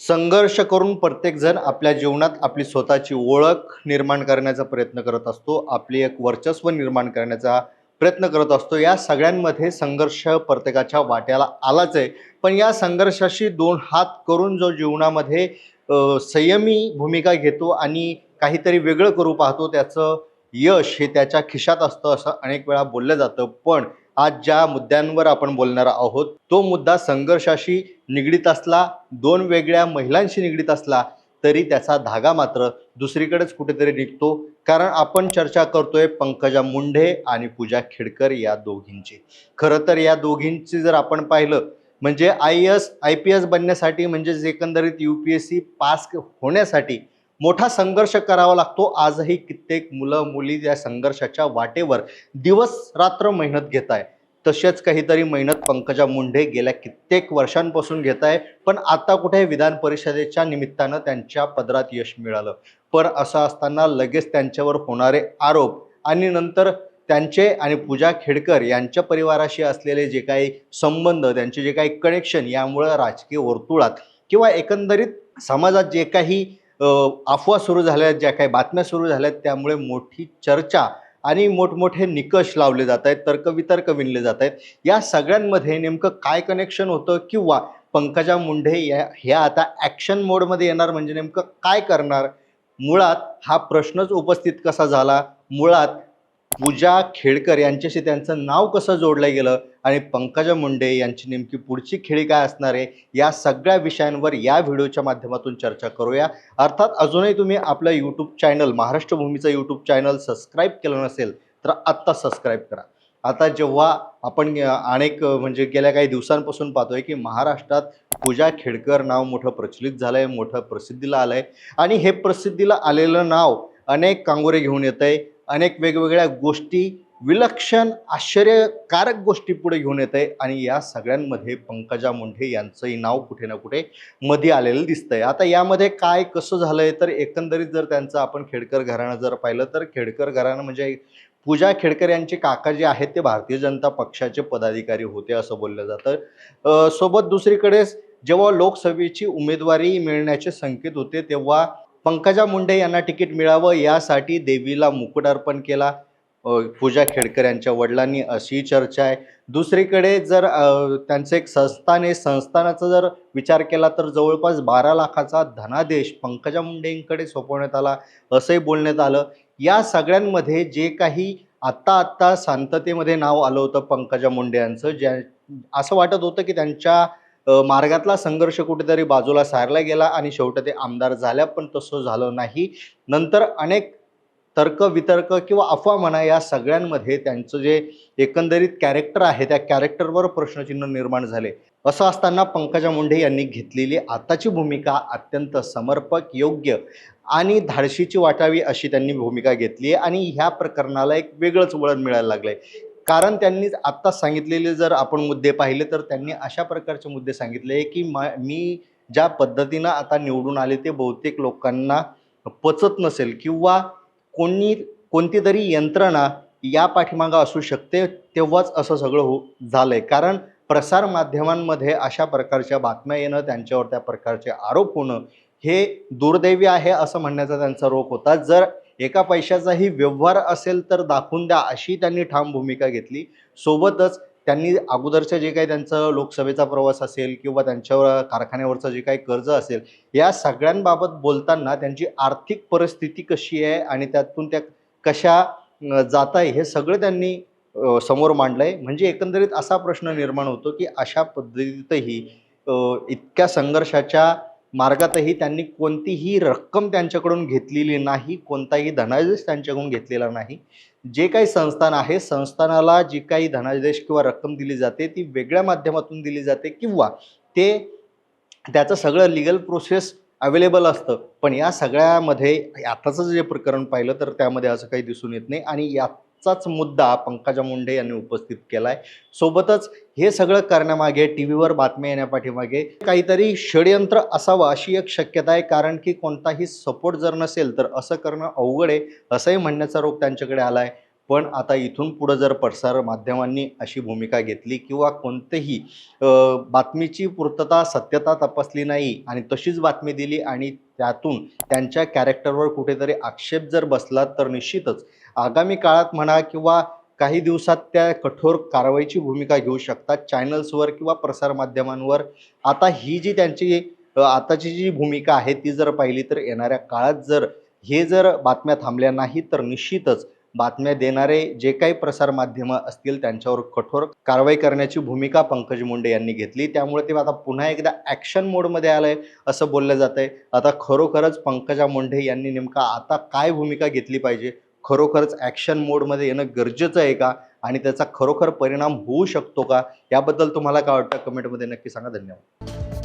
संघर्ष करून प्रत्येकजण आपल्या जीवनात आपली स्वतःची ओळख निर्माण करण्याचा प्रयत्न करत असतो. आपली एक वर्चस्व निर्माण करण्याचा प्रयत्न करत असतो. या सगळ्यांमध्ये संघर्ष प्रत्येकाच्या वाट्याला आलाच आहे. पण या संघर्षाशी दोन हात करून जो जीवनामध्ये संयमी भूमिका घेतो आणि काहीतरी वेगळं करू पाहतो त्याचं यश हे त्याच्या खिशात असतं असं अनेक वेळा बोललं जातं. पण आज ज्या मुद्द्यांवर आपण बोलणार आहोत तो मुद्दा संघर्षाशी निगडीत असला दोन वेगळ्या महिलांशी निगडीत असला तरी त्याचा धागा मात्र दुसरीकडेच कुठेतरी निघतो. कारण आपण चर्चा करतोय पंकजा मुंढे आणि पूजा खेडकर या दोघींची. खरं तर या दोघींची जर आपण पाहिलं म्हणजे I S I P S बनण्यासाठी म्हणजेच एकंदरीत U P S C pass होण्यासाठी मोठा संघर्ष करावा लागतो. आजही कित्येक मुलं मुली या संघर्षाच्या वाटेवर दिवस रात्र मेहनत घेत आहे. तसेच काहीतरी मेहनत पंकजा मुंढे गेल्या कित्येक वर्षांपासून घेत आहे. पण आता कुठे विधान परिषदेच्या निमित्तानं त्यांच्या पदरात यश मिळालं? पण असं असताना लगेच त्यांच्यावर होणारे आरोप आणि नंतर त्यांचे आणि पूजा खेडकर यांच्या परिवाराशी असलेले जे काही संबंध त्यांचे जे काही कनेक्शन यामुळं राजकीय वर्तुळात किंवा एकंदरीत समाजात जे काही अफवा सुरू झाल्या आहेत ज्या काही बातम्या सुरू झाल्या आहेत त्यामुळे मोठी चर्चा आणि मोठमोठे निकष लावले जात आहेत तर्कवितर्क विणले जात आहेत. या सगळ्यांमध्ये नेमकं काय कनेक्शन होतं किंवा पंकजा मुंढे या ह्या आता ॲक्शन मोडमध्ये येणार म्हणजे नेमकं काय करणार? मुळात हा प्रश्नच उपस्थित कसा झाला? मुळात पूजा खेडकर यांच्याशी त्यांचं नाव कसं जोडलं गेलं आणि पंकजा मुंडे यांची नेमकी पुढची खेळी काय असणार आहे या सगळ्या विषयांवर या व्हिडिओच्या माध्यमातून चर्चा करूया. अर्थात अजूनही तुम्ही आपलं यूट्यूब चॅनल महाराष्ट्र भूमीचं यूट्यूब चॅनल सबस्क्राईब केलं नसेल तर आत्ता सबस्क्राईब करा. आता जेव्हा आपण अनेक म्हणजे गेल्या काही दिवसांपासून पाहतोय की महाराष्ट्रात पूजा खेडकर नाव मोठं प्रचलित झालं आहे मोठं प्रसिद्धीला आलं आहे आणि हे प्रसिद्धीला आलेलं नाव अनेक कांगोरे घेऊन येत आहे अनेक वेगवेगळ्या गोष्टी विलक्षण आश्चर्यकारक गोष्टी पुढे घेऊन येत आहे आणि या सगळ्यांमध्ये पंकजा मुंढे यांचंही नाव कुठे ना कुठे मध्ये आलेलं दिसतंय. आता यामध्ये काय कसं झालंय? तर एकंदरीत जर त्यांचं आपण खेडकर घराणं जर पाहिलं तर खेडकर घराणं म्हणजे पूजा खेडकर यांचे काका जे आहेत ते भारतीय जनता पक्षाचे पदाधिकारी होते असं बोललं जातं. सोबत दुसरीकडेच जेव्हा लोकसभेची उमेदवारी मिळण्याचे संकेत होते तेव्हा पंकजा मुंडे यांना तिकीट मिळावं यासाठी देवीला मुकुट अर्पण केला. पूजा खेडकर यांच्या वडिलांनी अशी चर्चा आहे. दुसरीकडे जर त्यांचं एक संस्थान आहे संस्थानाचा जर विचार केला तर जवळपास बारा लाखाचा धनादेश पंकजा मुंडेंकडे सोपवण्यात आला असंही बोलण्यात आलं. या सगळ्यांमध्ये जे काही आत्ता आत्ता शांततेमध्ये नाव आलं होतं पंकजा मुंडे यांचं ज्या असं वाटत होतं की त्यांच्या मार्गातला संघर्ष कुठेतरी बाजूला सारला गेला आणि शेवटी ते आमदार झाल्या पण तसं झालं नाही. नंतर अनेक तर्क वितर्क किंवा अफवा म्हणा या सगळ्यांमध्ये त्यांचं जे एकंदरीत कॅरेक्टर आहे त्या कॅरेक्टरवर प्रश्नचिन्ह निर्माण झाले. असं असताना पंकजा मुंडे यांनी घेतलेली आताची भूमिका अत्यंत समर्पक योग्य आणि धाडशीची वाटावी अशी त्यांनी भूमिका घेतली आहे. आणि ह्या प्रकरणाला एक वेगळंच वळण मिळायला लागलं आहे कारण त्यांनी आत्ता सांगितलेले जर आपण मुद्दे पाहिले तर त्यांनी अशा प्रकारचे मुद्दे सांगितले की मा मी ज्या पद्धतीनं आता निवडून आले ते बहुतेक लोकांना पचत नसेल किंवा कोणी कोणती तरी यंत्रणा या पाठीमागा असू शकते तेव्हाच असं सगळं हो झालंय. कारण प्रसार माध्यमांमध्ये अशा प्रकारच्या बातम्या येणं त्यांच्यावर त्या प्रकारचे आरोप होणं हे दुर्दैवी आहे असं म्हणण्याचा त्यांचा रोख होता. जर एका पैशाचाही व्यवहार असेल तर दाखवून द्या अशी त्यांनी ठाम भूमिका घेतली. सोबतच त्यांनी अगोदरचं जे काही त्यांचं लोकसभेचा प्रवास असेल किंवा त्यांच्यावर कारखान्यावरचं जे काही कर्ज असेल या सगळ्यांबाबत बोलताना त्यांची आर्थिक परिस्थिती कशी आहे आणि त्यातून त्या कशा जात आहे हे सगळं त्यांनी समोर मांडलं आहे म्हणजे एकंदरीत असा प्रश्न निर्माण होतो की अशा पद्धतीतही इतक्या संघर्षाच्या मार्गातही त्यांनी कोणतीही रक्कम त्यांच्याकडून घेतलेली नाही कोणताही धनादेश त्यांच्याकडून घेतलेला नाही. जे काही संस्थान आहे संस्थानाला जी काही धनादेश किंवा रक्कम दिली जाते ती वेगळ्या माध्यमातून दिली जाते किंवा ते त्याचं सगळं लिगल प्रोसेस अवेलेबल असतं. पण या सगळ्यामध्ये आताचं जे प्रकरण पाहिलं तर त्यामध्ये असं काही दिसून येत नाही. आणि चाच मुद्दा पंकजा मुंडे यांनी उपस्थित केला आहे सोबतच हे सगळं करण्यामागे टी व्हीवर बातम्या येण्यापाठीमागे काहीतरी षडयंत्र असावं अशी एक शक्यता आहे. कारण की कोणताही सपोर्ट जर नसेल तर असं करणं अवघड आहे. असंही म्हणण्याचा रोग त्यांच्याकडे आला आहे पण आता इथून पुढं जर प्रसार माध्यमांनी अशी भूमिका घेतली किंवा कोणतेही बातमीची पूर्तता सत्यता तपासली नाही आणि तशीच बातमी दिली आणि त्यातून त्यांच्या कॅरेक्टरवर कुठेतरी आक्षेप जर बसला तर निश्चितच आगामी काळात म्हणा किंवा काही दिवसात त्या कठोर कारवाईची भूमिका घेऊ शकतात. चॅनल्सवर किंवा प्रसारमाध्यमांवर आता ही जी त्यांची आताची जी भूमिका आहे ती जर पाहिली तर येणाऱ्या काळात जर हे जर बातम्या थांबल्या नाही तर निश्चितच बातम्या देणारे जे काही प्रसारमाध्यमं असतील त्यांच्यावर कठोर कारवाई करण्याची भूमिका पंकज मुंडे यांनी घेतली. त्यामुळे ते आता पुन्हा एकदा ॲक्शन मोडमध्ये आलं आहे असं बोललं जात आहे आता खरोखरच पंकजा मुंडे यांनी नेमका आता काय भूमिका घेतली पाहिजे? खरोखरच ॲक्शन मोडमध्ये येणं गरजेचं आहे का? आणि त्याचा खरोखर परिणाम होऊ शकतो का? याबद्दल तुम्हाला काय वाटतं? कमेंटमध्ये नक्की सांगा. धन्यवाद.